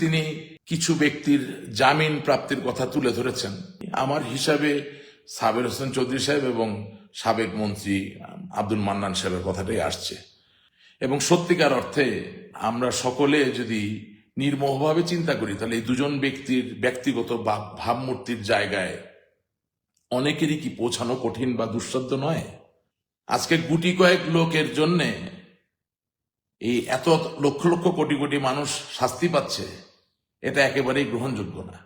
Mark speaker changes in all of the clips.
Speaker 1: তিনি কিছু ব্যক্তির জামিন প্রাপ্তির কথা তুলে ধরেছেন। আমার হিসাবে সাবের হোসেন চৌধুরী সাহেব এবং সাবেক মন্ত্রী আব্দুল মান্নান সাহেবের কথাটাই আসছে। এবং সত্যিকার অর্থে আমরা সকলে যদি নির্মোহভাবে চিন্তা করি, তাহলে এই দুজন ব্যক্তির ব্যক্তিগত ভাবমূর্তির জায়গায় অনেকেরই কি পৌঁছানো কঠিন বা দুঃসাধ্য নয়? আজকে গুটি কয়েক লোকের জন্যে এই এত লক্ষ লক্ষ কোটি কোটি মানুষ শাস্তি পাচ্ছে। এটা একেবারেই গ্রহণযোগ্য না।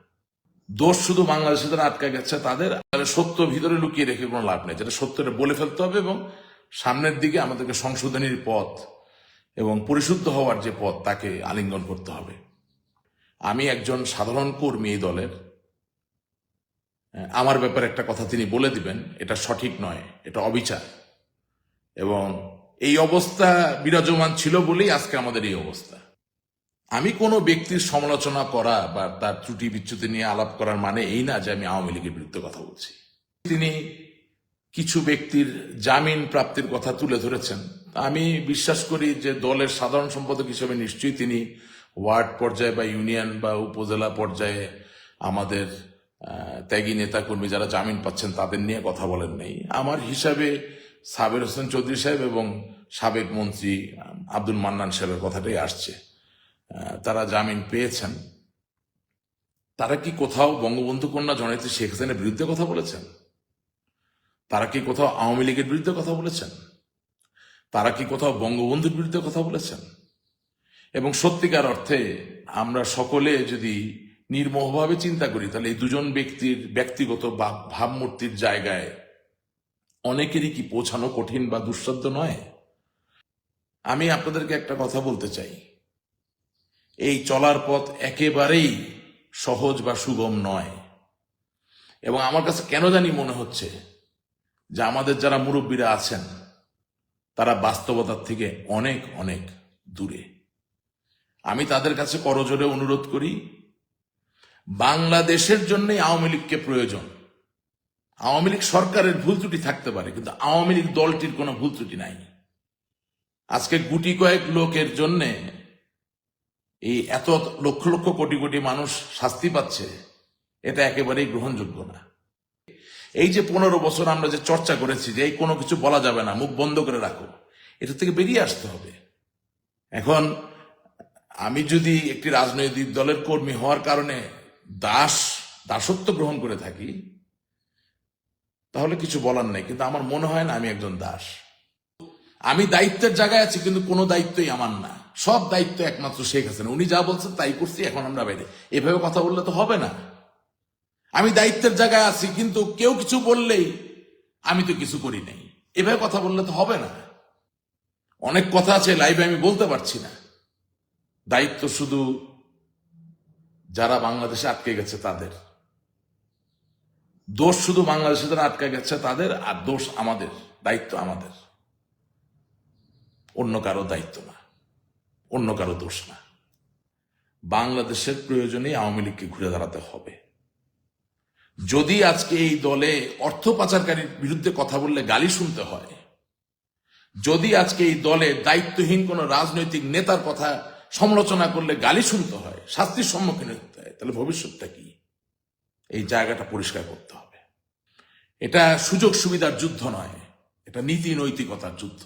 Speaker 1: দোষ শুধু বাংলাদেশে যারা আটকা গেছে, তাদের সত্য ভিতরে লুকিয়ে রেখে কোনো লাভ নেই। যেটা সত্যটা বলে ফেলতে হবে এবং সামনের দিকে আমাদেরকে সংশোধনীর পথ এবং পরিশুদ্ধ হওয়ার যে পথ, তাকে আলিঙ্গন করতে হবে। আমি একজন সাধারণ কর্মী এই দলের। আমার ব্যাপারে একটা কথা তিনি বলে দিবেন, এটা সঠিক নয়, এটা অবিচার। এবং এই অবস্থা বিরাজমান ছিল বলেই আজকে আমাদের এই অবস্থা। আমি কোনো ব্যক্তির সমালোচনা করা বা তার ত্রুটি বিচ্যুতি নিয়ে আলাপ করার মানে এই না যে আমি আওয়ামী লীগের বিরুদ্ধে কথা বলছি। তিনি কিছু ব্যক্তির জামিন প্রাপ্তির কথা তুলে ধরেছেন। আমি বিশ্বাস করি যে দলের সাধারণ সম্পাদক হিসেবে নিশ্চয়ই তিনি ওয়ার্ড পর্যায়ে বা ইউনিয়ন বা উপজেলা পর্যায়ে আমাদের ত্যাগী নেতাকর্মী যারা জামিন পাচ্ছেন তাদের নিয়ে কথা বলেন নাই। আমার হিসাবে সাবের হোসেন চৌধুরী সাহেব এবং সাবেক মন্ত্রী আব্দুল মান্নান সাহেবের কথাটাই আসছে। তারা জামিন পেয়েছেন। তারা কি কোথাও বঙ্গবন্ধু কন্যা জননেত্রী শেখ হাসিনার বিরুদ্ধে কথা বলেছেন? তারা কি কোথাও আওয়ামী লীগের বিরুদ্ধে কথা বলেছেন? তারা কি কোথাও বঙ্গবন্ধুর বিরুদ্ধে কথা বলেছেন? এবং সত্যিকার অর্থে আমরা সকলে যদি নির্মোহভাবে চিন্তা করি, তাহলে এই দুজন ব্যক্তির ব্যক্তিগত বা- ভাবমূর্তির জায়গায় অনেকেরই কি পৌঁছানো কঠিন বা দুঃসাধ্য নয়? আমি আপনাদেরকে একটা কথা বলতে চাই। এই চলার পথ একেবারেই সহজ বা সুগম নয়। এবং আমার কাছে কেন জানি মনে হচ্ছে যে আমাদের যারা মুরব্বীরা আছেন, তারা বাস্তবতার থেকে অনেক অনেক দূরে। আমি তাদের কাছে করজোরে অনুরোধ করি, বাংলাদেশের জন্যই আওয়ামী লীগকে প্রয়োজন। আওয়ামী লীগ সরকারের ভুল ত্রুটি থাকতে পারে, কিন্তু আওয়ামী লীগ দলটির কোনো ভুল ত্রুটি নাই। আজকে গুটি কয়েক লোকের জন্যে এই এত লক্ষ লক্ষ কোটি কোটি মানুষ শাস্তি পাচ্ছে, এটা একেবারেই গ্রহণযোগ্য না। এই যে পনেরো বছর আমরা যে চর্চা করেছি যে এই কোনো কিছু বলা যাবে না, মুখ বন্ধ করে রাখো, এটা থেকে বেরিয়ে আসতে হবে। এখন আমি যদি একটি রাজনৈতিক দলের কর্মী হওয়ার কারণে দাস, দাসত্ব গ্রহণ করে থাকি, তাহলে কিছু বলার নেই, কিন্তু আমার মনে হয় না আমি একজন দাস। আমি দায়িত্বের জায়গায় আছি, কিন্তু কোনো দায়িত্বই আমার না। সব দায়িত্ব একমাত্র শেখ হাসিনা। উনি যা বলছেন তাই করছি, এখন আমরা বাইরে। এভাবে কথা বললে তো হবে না। আমি দায়িত্বের জায়গায় আছি, কিন্তু কেউ কিছু বললেই আমি তো কিছু করি নাই। এভাবে কথা বললে তো হবে না। অনেক কথা আছে লাইভে আমি বলতে পারছি না। দায়িত্ব শুধু যারা বাংলাদেশে আটকে গেছে তাদের। দোষ শুধু বাংলাদেশে যারা আটকে গেছে তাদের, আর দোষ আমাদের, দায়িত্ব আমাদের। অন্য কারও দায়িত্ব না, অন্য কারও দোষ না। বাংলাদেশের প্রয়োজনে আওয়ামী লীগকে ঘুরে দাঁড়াতে হবে। যদি আজকে এই দলে অর্থ পাচারকারীর বিরুদ্ধে কথা বললে গালি শুনতে হয়, যদি আজকে এই দলে দায়িত্বহীন কোন রাজনৈতিক নেতার কথা সমালোচনা করলে গালি শুনতে হয়, শাস্তির সম্মুখীন হতে হয়, তাহলে ভবিষ্যৎটা কি? এই জায়গাটা পরিষ্কার করতে হবে। এটা সুযোগ সুবিধার যুদ্ধ নয়, এটা নীতি নৈতিকতার যুদ্ধ।